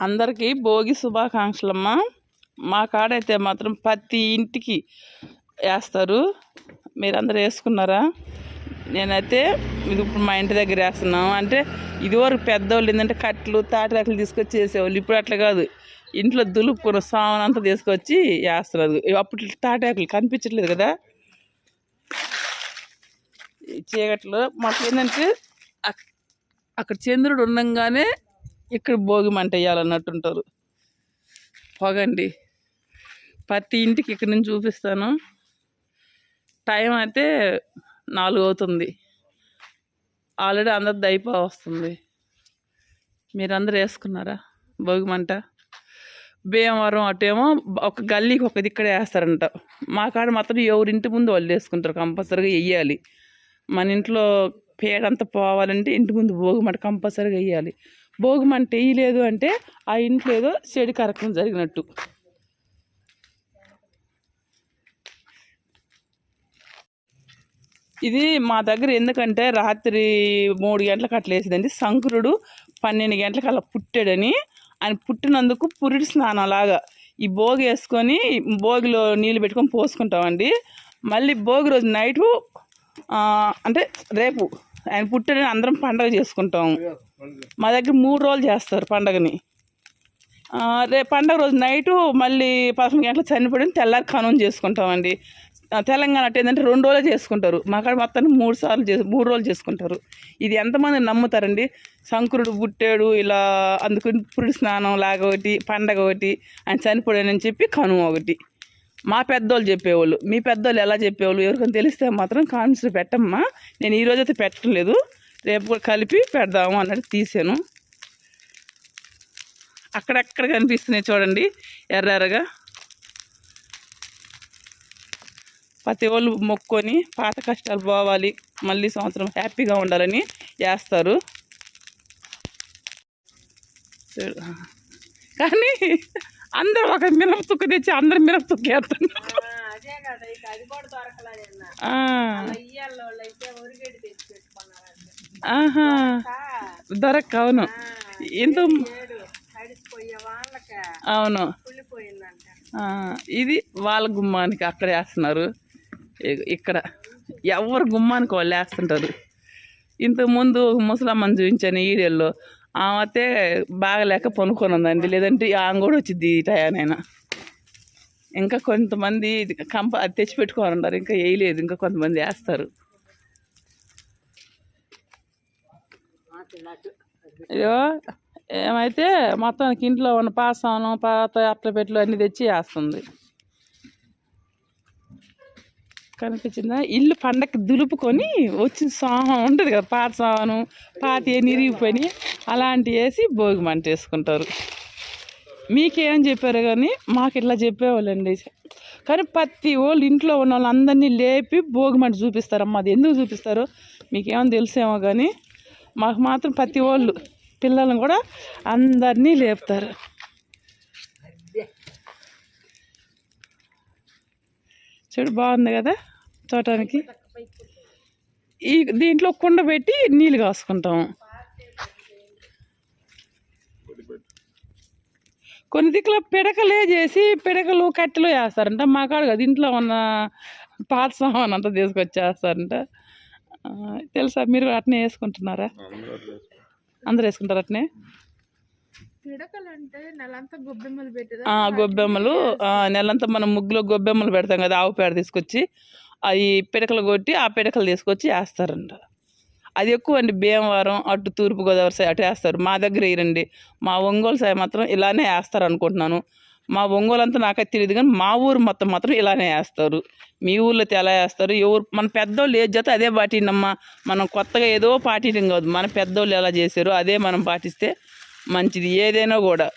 అందరికీ భోగి శుభాకాంక్షలమ్మ. మా కాడైతే మాత్రం ప్రతి ఇంటికి వేస్తారు. మీరందరూ వేసుకున్నారా? నేనైతే ఇది ఇప్పుడు మా ఇంటి దగ్గర వేస్తున్నాం అంటే ఇదివరకు పెద్దవాళ్ళు ఏంటంటే కట్లు తాటాకులు తీసుకొచ్చి వేసేవాళ్ళు. ఇప్పుడు అట్లా కాదు. ఇంట్లో దులుపుకున్న సామాన్ అంతా తీసుకొచ్చి వేస్తున్నారు. అప్పుడు తాటాకులు కనిపించట్లేదు కదా. చీకట్లో మాకు ఏంటంటే అక్కడ చంద్రుడు ఉండంగానే ఇక్కడ భోగి మంట వేయాలన్నట్టు ఉంటారు పొగండి. ప్రతి ఇంటికి ఇక్కడ నుంచి చూపిస్తాను. టైం అయితే నాలుగు అవుతుంది. ఆల్రెడీ అందరిది అయిపో వస్తుంది. మీరందరూ వేసుకున్నారా భోగి మంట? భీమవరం అటేమో ఒక గల్లీకి ఒక ఇక్కడే వేస్తారంట. మా కాడ మాత్రం ఎవరింటి ముందు వాళ్ళు వేసుకుంటారు. కంపల్సరీగా వెయ్యాలి మన ఇంట్లో పేడంతా పోవాలంటే ఇంటి ముందు భోగి మంట కంపల్సరీగా వెయ్యాలి భోగి మంట వేయలేదు అంటే ఆ ఇంట్లో ఏదో చెడు కార్యక్రమం జరిగినట్టు. ఇది మా దగ్గర ఎందుకంటే రాత్రి మూడు గంటలకు అట్లా వేసేదండి శంకరుడు పన్నెండు గంటలకు అలా పుట్టాడని. ఆయన పుట్టినందుకు పురుడు స్నానం లాగా ఈ భోగి వేసుకొని భోగిలో నీళ్ళు పెట్టుకొని పోసుకుంటామండి. మళ్ళీ భోగి రోజు నైటు అంటే రేపు ఆయన పుట్టిన అందరం పండగ చేసుకుంటాం. మా దగ్గర మూడు రోజులు చేస్తారు పండగని. రేపు పండగ రోజు నైటు మళ్ళీ పదకొండు గంటలకు చనిపోయిన తెల్లారి కనుమ చేసుకుంటామండి. తెలంగాణ అంటే ఏంటంటే రెండు రోజులు చేసుకుంటారు. మా కాడ మొత్తాన్ని మూడు సార్లు చేసి మూడు రోజులు చేసుకుంటారు. ఇది ఎంతమంది నమ్ముతారండి? శంకరుడు పుట్టాడు ఇలా అందుకు పురుడు స్నానం లాగా ఒకటి పండగ ఒకటి ఆయన చనిపోయాడని చెప్పి కనుమ ఒకటి. మా పెద్దోళ్ళు చెప్పేవాళ్ళు మీ పెద్దోళ్ళు ఎలా చెప్పేవాళ్ళు? ఎవరికైనా తెలిస్తే మాత్రం కాన్సిడర్ పెట్టమ్మా. నేను ఈరోజు అయితే పెట్టలేదు. రేపు కూడా కలిపి పెడదాము అన్నట్టు తీసాను. అక్కడక్కడ కనిపిస్తున్నాయి చూడండి ఎర్ర ఎర్రగా ప్రతి వాళ్ళు మొక్కొని పాత కష్టాలు పోవాలి మళ్ళీ సంవత్సరం హ్యాపీగా ఉండాలని చేస్తారు. కానీ అందరూ ఒక మిరప తుక్కు తెచ్చి అందరు మిరప తుక్కు వేస్తున్నారు ఆహా. దొరక్క అవును. ఇంత అవును. ఇది వాళ్ళ గుమ్మానికి అక్కడ వేస్తున్నారు. ఇక్కడ ఎవరు గుమ్మానికి వాళ్ళు వేస్తుంటారు. ఇంతకుముందు ఒక ముసలమ్మని చూపించాను ఈడేళ్ళు ఆమె అయితే బాగలేక పనుకొని ఉందండి లేదంటే ఆమె కూడా వచ్చింది ఈ టయానైనా. ఇంకా కొంతమంది కంప అది తెచ్చి ఇంకా వేయలేదు. ఇంకా కొంతమంది వేస్తారు. అయ్యో ఏమైతే మొత్తానికి ఇంట్లో ఉన్న పాసాను పాత అట్లపెట్లు అన్నీ తెచ్చి వేస్తుంది. కనిపించిందా? ఇల్లు పండక్కి దులుపుకొని వచ్చిన సోహం ఉంటుంది కదా పాత సామాను పాతి నిరిగిపోయి అలాంటివి వేసి భోగి మంట వేసుకుంటారు. మీకేం చెప్పారు కానీ మాకు ఇట్లా చెప్పేవాళ్ళండి. కానీ ప్రతి వాళ్ళు ఇంట్లో ఉన్న వాళ్ళందరినీ లేపి భోగి మంట చూపిస్తారమ్మా. అది ఎందుకు చూపిస్తారు? మీకేమో తెలిసేమో కానీ మాకు మాత్రం ప్రతి వాళ్ళు పిల్లలను కూడా అందరినీ లేపుతారు. చూడు బాగుంది కదా చూడటానికి ఈ దీంట్లో కుండ పెట్టి నీళ్ళు కాసుకుంటాం. కొన్ని దిక్కుల పిడకలే చేసి పిడకలు కట్టెలు వేస్తారంట. మా కాడ కదా ఇంట్లో ఉన్న పాత సామాన్ అంతా తీసుకొచ్చేస్తారంట. తెలుసా? మీరు అట్నే వేసుకుంటున్నారా? అందరు వేసుకుంటారు అట్నే? పిడకలు అంటే నెలంతా గొబ్బెమ్మలు నెలంతా మనం ముగ్గులో గొబ్బెమ్మలు పెడతాం కదా ఆవు పేడ తీసుకొచ్చి అవి పిడకలు కొట్టి ఆ పిడకలు తీసుకొచ్చి వేస్తారంట. అది ఎక్కువ అండి భీమవరం అటు తూర్పుగోదావరి సైడ్ అటు వేస్తారు. మా దగ్గర వేయరండి. మా ఒంగోలు సైడ్ మాత్రం ఇలానే వేస్తారు అనుకుంటున్నాను మా ఒంగోలు అంతా నాకైతే తెలియదు కానీ మా ఊరు మొత్తం మాత్రం ఇలానే వేస్తారు. మీ ఊర్లో ఎలా వేస్తారు? ఎవరు మన పెద్దోళ్ళు ఏ జత అదే పాటిండమ్మా. మనం కొత్తగా ఏదో పాటించడం కాదు. మన పెద్దోళ్ళు ఎలా చేశారో అదే మనం పాటిస్తే మంచిది. ఏదైనా కూడా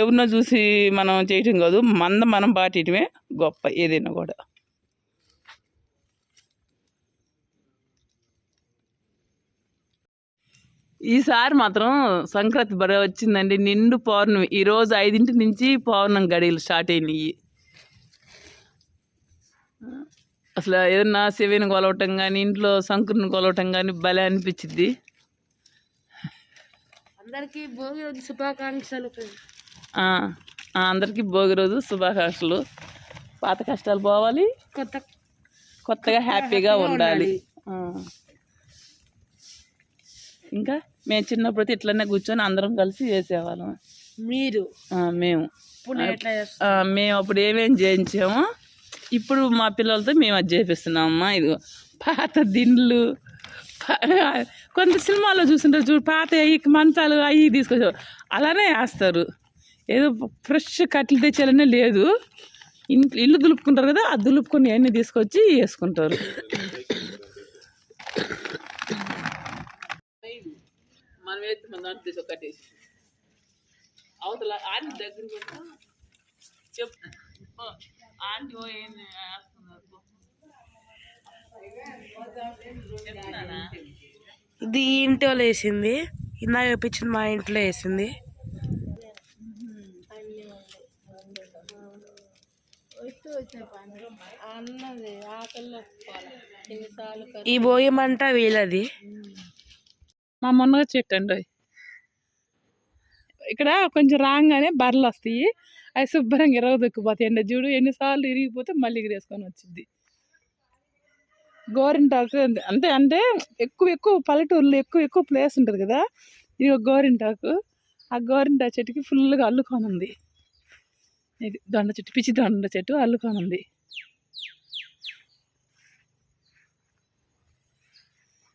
ఎవరినో చూసి మనం చేయటం కాదు. మంద మనం పాటించడమే గొప్ప ఏదైనా కూడా. ఈసారి మాత్రం సంక్రాంతి బరే వచ్చిందండి. నిండు పౌర్ణమి. ఈరోజు ఐదింటి నుంచి పౌర్ణమి గడియలు స్టార్ట్ అయినాయి. అసలు ఏదన్నా శివుని కొలవటం కానీ ఇంట్లో శంకుని కొలవటం కానీ భలే అనిపించింది అందరికి భోగి రోజు శుభాకాంక్షలు. అందరికీ భోగి రోజు శుభాకాంక్షలు. పాత కష్టాలు పోవాలి. కొత్త కొత్తగా హ్యాపీగా ఉండాలి. ఇంకా మేము చిన్నప్పుడు ఇట్లనే కూర్చొని అందరం కలిసి చేసేవాళ్ళం. మీరు? మేము. మేము అప్పుడు ఏమేం చేయించామో ఇప్పుడు మా పిల్లలతో మేము అది చేపిస్తున్నాం. అమ్మా ఇది పాత దిండ్లు కొంత సినిమాలో చూస్తుంటారు చూడు పాత మంచాలు అవి తీసుకొచ్చారు అలానే వేస్తారు. ఏదో ఫ్రెష్ కట్టెలు తెచ్చేయాలనే లేదు. ఇంట్లో ఇల్లు దులుపుకుంటారు కదా ఆ దులుపుకొని అన్నీ తీసుకొచ్చి వేసుకుంటారు. మనం వేస్తే మన దాంట్లో తీసి కట్టేసి అవతల ఆంటీ దగ్గర కూడా చెప్. ఆంటీ ఓ ఏం ఇది ఈ ఇంటి వాళ్ళు వేసింది. ఇందాక చూపించింది మా ఇంట్లో వేసింది. ఈ భోగి మంట వీళ్ళది. మా మొన్నగా చెట్టు అండి అవి. ఇక్కడ కొంచెం రాగానే బర్రెలు వస్తాయి. అవి శుభ్రంగా ఇరగ దొక్కిపోతాయి అండి. చూడు ఎన్నిసార్లు ఇరిగిపోతే మళ్ళీ ఎగిరేసుకొని వచ్చింది గోరింటాకు అంతే- అంటే ఎక్కువ ఎక్కువ పల్లెటూరులో ఎక్కువ ఎక్కువ ప్లేస్ ఉంటుంది కదా. ఇది ఒక గోరింటాకు ఆ గోరింట చెట్టుకి ఫుల్గా అల్లుకొని ఉంది ఇది దొండ చెట్టు పిచ్చి దొండ చెట్టు అల్లుకొని ఉంది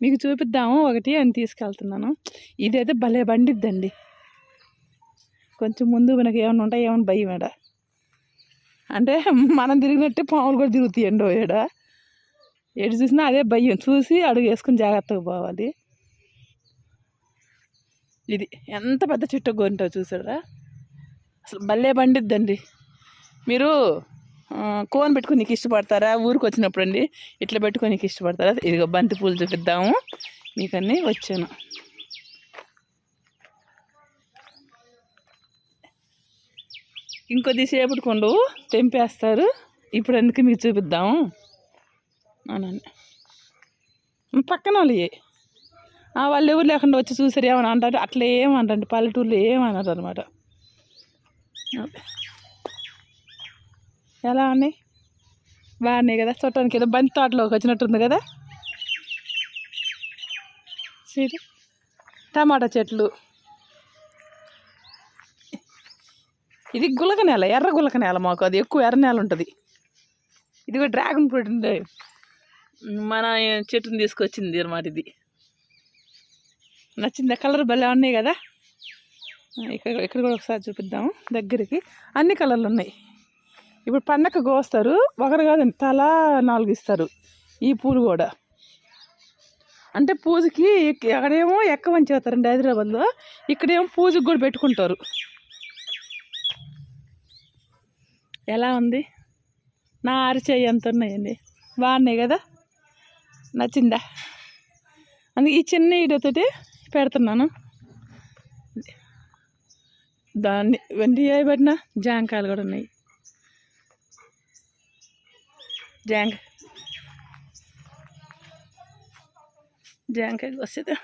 మీకు చూపిద్దాము. ఒకటి అని తీసుకెళ్తున్నాను. ఇదైతే భలే బండిద్దండి కొంచెం ముందు మనకి ఏమైనా ఉంటాయి ఏమైనా భయం ఏడా? అంటే మనం తిరిగినట్టే పాములు కూడా తిరుగుతాయండి ఓ ఏడ? ఎటు చూసినా అదే భయం. చూసి అడుగు వేసుకుని జాగ్రత్తగా పోవాలి. ఇది ఎంత పెద్ద చెట్టు గొంటో చూసారా అసలు భలే పండిద్దండి. మీరు కోన్ పెట్టుకుని నీకు ఇష్టపడతారా? ఊరికి వచ్చినప్పుడు అండి ఇట్లా పెట్టుకొని నీకు ఇష్టపడతారా? ఇదిగో బంతి పూలు చూపిద్దాము. మీకన్నీ వచ్చాను. ఇంకొద్దిసేపటి కొండు తెంపేస్తారు. ఇప్పుడు అందుకే మీకు చూపిద్దాము. అవునండి. పక్కన వాళ్ళు వాళ్ళు ఎవరు లేకుండా వచ్చి చూసారు ఏమని అంటారు? అట్లా ఏమంటారు పల్లెటూరులో ఏమన్నారు అనమాట ఎలా ఉన్నాయి? బాగున్నాయి కదా? చూడటానికి ఏదో బంతి తోటలోకి వచ్చినట్టుంది కదా? చూడు టమాటా చెట్లు. ఇది గులక నేల ఎర్ర గులక నేల మాకు. అది ఎక్కువ ఎర్ర నేల ఉంటుంది. ఇది కూడా డ్రాగన్ ఫ్రూట్ ఉంది మన చెట్టుని తీసుకొచ్చింది అనమాట ఇది. నచ్చిందా? కలర్ భలే ఉన్నాయి కదా? ఇక్కడ ఇక్కడ కూడా ఒకసారి చూపిద్దాము. దగ్గరికి. అన్ని కలర్లు ఉన్నాయి. ఇప్పుడు పండగ కోస్తారు. ఒకరు కాదండి తల నాలుగు ఇస్తారు. ఈ పూలు కూడా. అంటే పూజకి అక్కడేమో ఎక్కవని చేస్తారండి హైదరాబాద్లో. ఇక్కడేమో పూజకి కూడా పెట్టుకుంటారు. ఎలా ఉంది? నా అరిచేయి ఎంత ఉన్నాయండి? బాగున్నాయి కదా? నచ్చిందా? అందుకే ఈ చిన్న ఈడతోటి పెడుతున్నాను. దాన్ని వెండి చేయబడిన జాంకాయలు కూడా ఉన్నాయి. జాంక జాంకాయ వస్తుంది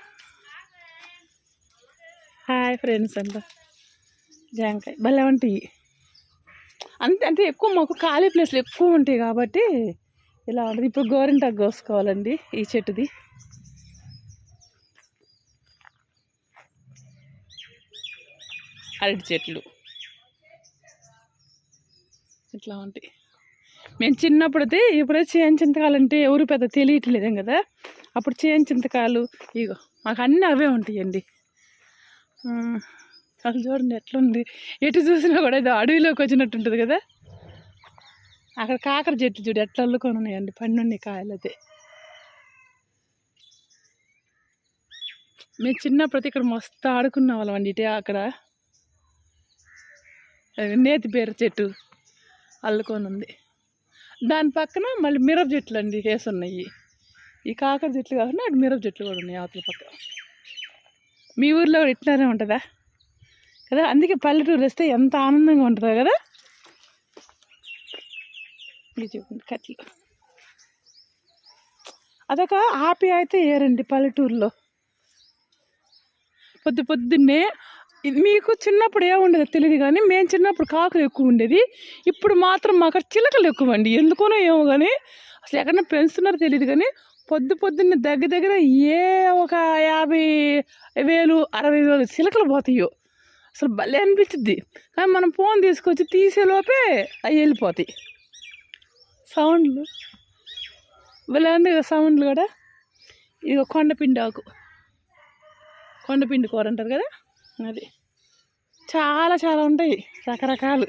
హాయ్ ఫ్రెండ్స్ అంతా జాంకాయ భలే ఉంటాయి అంతే అంటే ఎక్కువ మాకు ఖాళీ ప్లేస్లు ఎక్కువ ఉంటాయి కాబట్టి ఇలా ఉంటుంది ఇప్పుడు గోరింటాకు కోసుకోవాలండి ఈ చెట్టుది అరటి చెట్లు ఇట్లా ఉంటాయి మేము చిన్నప్పుడైతే ఇప్పుడే చేయం చింతకాయలు అంటే ఎవరు పెద్ద తెలియట్లేదేం కదా? అప్పుడు చేయం చింతకాయలు ఇగో మాకు అన్నీ అవే ఉంటాయండి. ఆ, అసలు చూడండి ఎట్లుంది. ఎటు చూసినా కూడా ఇది అడవిలోకి వచ్చినట్టు ఉంటుంది కదా? అక్కడ కాకర చెట్లు చూడు ఎట్లా అల్లుకొని ఉన్నాయండి పండున్నాయి కాయలు అయితే మేము చిన్నప్పుడు ఇక్కడ మస్తు ఆడుకున్న వాళ్ళం అండి ఇటే అక్కడ. నేతి బీర చెట్టు అల్లుకొని ఉంది. దాని పక్కన మళ్ళీ మిరప చెట్లు అండి వేసున్నాయి. ఈ కాకర చెట్లు కాకుండా అటు మిరప చెట్లు కూడా ఉన్నాయి అవతల పక్క. మీ ఊర్లో కూడా ఇట్లానే ఉంటుందా? కదా అందుకే పల్లెటూరు వస్తే ఎంత ఆనందంగా ఉంటుందో కదా? ఇది చూడండి కట్లు అదొక ఆపి అయితే ఏరండి పల్లెటూరులో. పొద్దు పొద్దున్నే మీకు చిన్నప్పుడు ఏముండేదో తెలియదు కానీ మేము చిన్నప్పుడు కాకులు ఎక్కువ ఉండేది. ఇప్పుడు మాత్రం మాకు చిలకలు ఎక్కువ అండి ఎందుకోనో ఏమో కానీ అసలు ఎక్కడన్నా పెంచుతున్నారో తెలియదు కానీ పొద్దు పొద్దున్నే దగ్గర దగ్గర ఏ ఒక యాభై వేలు అరవై వేలు చిలకలు పోతాయో. అసలు భలే అనిపించింది కానీ మనం ఫోన్ తీసుకొచ్చి తీసేలోపే అవి వెళ్ళిపోతాయి. సౌండ్లు. భలే ఉంది కదా సౌండ్లు కూడా. ఇది కొండపిండి ఆకు. కొండపిండి కూర అంటారు కదా? అది. చాలా చాలా ఉంటాయి రకరకాలు.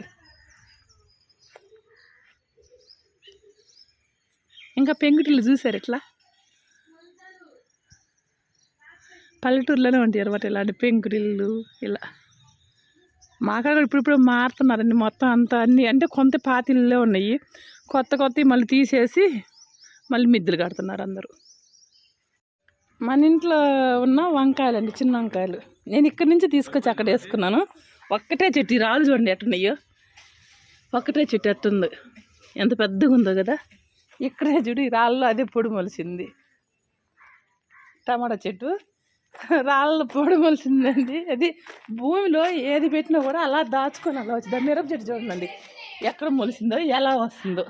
ఇంకా పెంకుటిల్లు చూసారు ఇట్లా పల్లెటూరులోనే ఉంటాయి అనమాట ఇలాంటి పెంకుటిల్లు ఇలా. మాకాడ కూడా ఇప్పుడిప్పుడు మారుతున్నారండి మొత్తం అంతా అన్ని. అంటే కొంత పాతిళ్ళే ఉన్నాయి. కొత్త కొత్తవి మళ్ళీ తీసేసి మళ్ళీ మిద్దెలు కడుతున్నారు అందరూ. మన ఇంట్లో ఉన్న వంకాయలు అండి చిన్న వంకాయలు. నేను ఇక్కడి నుంచి తీసుకొచ్చి అక్కడ వేసుకున్నాను. ఒక్కటే చెట్టు ఈ రాళ్ళు చూడండి ఎట్టున్నాయో. ఒక్కటే చెట్టు ఎట్టుంది. ఎంత పెద్దగా ఉందో కదా. ఇక్కడే చూడు ఈ రాళ్ళలో అదే పొడి మొలిసింది. టమాటా చెట్టు. రాళ్ళలో పొడి మొలిసిందండి. అది భూమిలో ఏది పెట్టినా కూడా అలా దాచుకొని అలా వచ్చింది మిరప చెట్టు చూడండి. ఎక్కడ మొలిసిందో ఎలా వస్తుందో.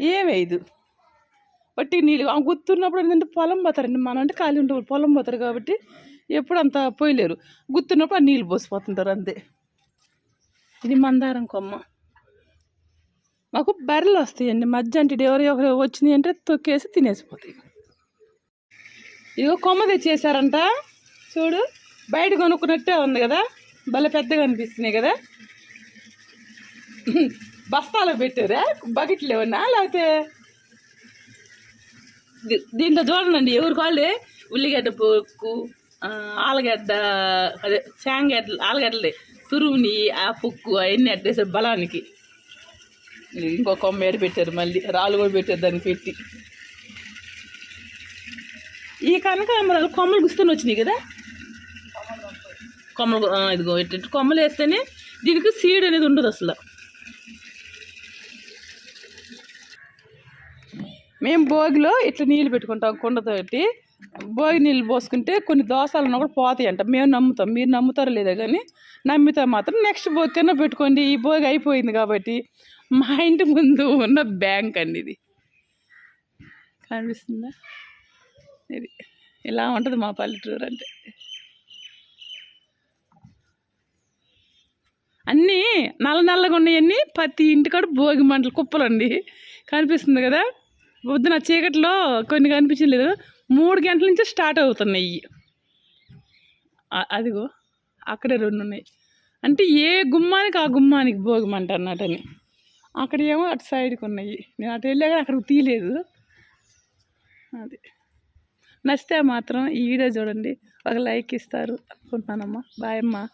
ఏమేదు బట్టి నీళ్ళు ఆ గుర్తున్నప్పుడు ఏంటంటే పొలం పోతారండి మనం అంటే ఖాళీ ఉంటే పొలం పోతారు కాబట్టి ఎప్పుడు అంత పోయలేరు. గుర్తున్నప్పుడు ఆ నీళ్ళు పోసిపోతుంటారు అంతే. ఇది మందారం కొమ్మ. మాకు బర్రెలు వస్తాయండి. మధ్య అంటే ఎవరో ఎవరు వచ్చినాయి అంటే తొక్కేసి తినేసిపోతాయి. ఇగో కొమ్మ తెచ్చేసారంట చూడు బయట కొనుక్కున్నట్టే ఉంది కదా. భలే పెద్దగా అనిపిస్తున్నాయి కదా. బస్తాలో పెట్టారా? బకెట్లు ఏమన్నా లేకపోతే దీంట్లో చూడండి ఎవరి కాళ్ళు? ఉల్లిగడ్డ పొక్కు ఆలుగడ్డ అదే శాంగడ్డ ఆలుగడ్డలే తురుముని ఆ పొక్కు అవన్నీ అట్టేసారు బలానికి. ఇంకో కొమ్మ ఏడు పెట్టారు మళ్ళీ? రాళ్ళు కూడా పెట్టారు దాన్ని పెట్టి. ఈ కనకాంబరాలు కొమ్మలు గుస్తూనే వచ్చినాయి కదా? కొమ్మలు ఇదిగో ఇట్ట కొమ్మలు వేస్తేనే దీనికి సీడ్ అనేది ఉండదు అసలు. మేము భోగిలో ఇట్లా నీళ్ళు పెట్టుకుంటాం కుండతో భోగి నీళ్ళు పోసుకుంటే కొన్ని దోషాలు ఉన్నా కూడా పోతాయి అంట మేము నమ్ముతాం. మీరు నమ్ముతారో లేదో కానీ నమ్మితే మాత్రం నెక్స్ట్ భోగి కన్నా పెట్టుకోండి. ఈ భోగి అయిపోయింది కాబట్టి మా ఇంటి ముందు ఉన్న బ్యాంక్ అండి ఇది. కనిపిస్తుందా? ఇది ఇలా ఉంటుంది మా పల్లెటూరు అంటే. అన్నీ నల్ల నల్లగా ఉన్నాయన్నీ ప్రతి ఇంటికాడ భోగి మంటలు కుప్పలండి. కనిపిస్తుంది కదా? పొద్దున చీకట్లో కొన్ని కనిపించలేదు మూడు గంటల నుంచి స్టార్ట్ అవుతున్నాయి. అదిగో అక్కడే రెండు ఉన్నాయి. అంటే ఏ గుమ్మానికి ఆ గుమ్మానికి భోగం అంట అన్నట్టని అక్కడ ఏమో అటు సైడ్కి ఉన్నాయి. నేను అటు వెళ్ళాక అక్కడికి తీయలేదు. అది. నచ్చితే మాత్రం ఈ వీడియో చూడండి. ఒక లైక్ ఇస్తారు. అనుకుంటున్నానమ్మా. బాయ్ అమ్మ.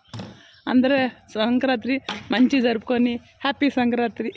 అందరూ సంక్రాంతి మంచి జరుపుకొని హ్యాపీ సంక్రాంతి.